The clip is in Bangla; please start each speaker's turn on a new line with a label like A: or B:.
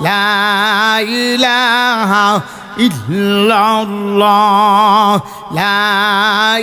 A: لا إله إلا الله لا